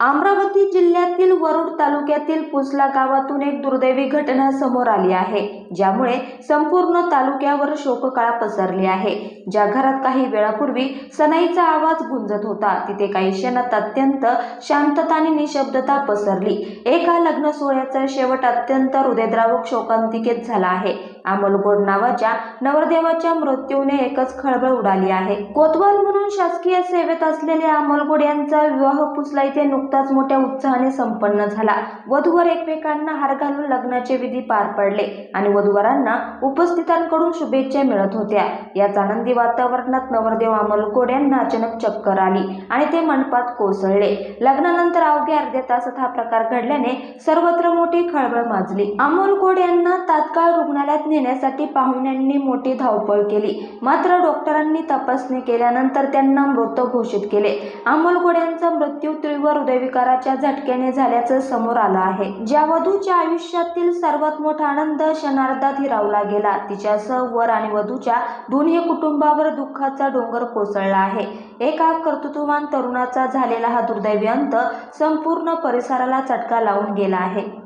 अमरावती जिल्ह्यातील वरुड तालुक्यातील पुसला गावातून एक दुर्दैवी घटना समोर आली आहे. ज्यामुळे संपूर्ण तालुक्यावर शोककळा पसरली आहे. ज्या घरात काही वेळापूर्वी सनाईचा आवाज गुंजत होता तिथे काही क्षणात अत्यंत शांतता आणि निशब्दता पसरली. एका लग्न सोहळ्याचा शेवट अत्यंत हृदयद्रावक शोकांतिकेत झाला आहे. अमोल गोड नावाच्या नवरदेवाच्या मृत्यूने एकच खळबळ उडाली आहे. कोतवाल म्हणून शासकीय सेवेत असलेले अमोल गोड यांचा विवाह पुसला इथे नुकताच मोठ्या उत्साहाने संपन्न झाला. वधूवर एकमेकांना हार घालून लग्नाचे विधी पार पडले आणि वधूवरांना उपस्थितांकडून शुभेच्छा मिळत होत्या. याच आनंदी वातावरणात नवरदेव अमोल गोड यांना अचानक चक्कर आली आणि ते मंडपात कोसळले. लग्नानंतर अवघ्या अर्ध्या तासात हा प्रकार घडल्याने सर्वत्र मोठी खळबळ माजली. अमोल गोड यांना तात्काळ रुग्णालयात नेण्यासाठी पाहुण्यांनी मोठी धावपळ केली. मात्र डॉक्टरांनी तपासणी केल्यानंतर त्यांना मृत घोषित केले. अमोल गोड यांचा मृत्यू तीव्र हृदयविकाराच्या झटक्याने झाल्याचं समोर आलं आहे. ज्या वधूच्या आयुष्यातील सर्वात मोठा आनंद क्षणार्धात हिरावला गेला. तिच्यासह वर आणि वधूच्या दोन्ही कुटुंबावर दुःखाचा डोंगर कोसळला आहे. एका कर्तृत्ववान तरुणाचा झालेला हा दुर्दैवी अंत संपूर्ण परिसराला चटका लावून गेला आहे.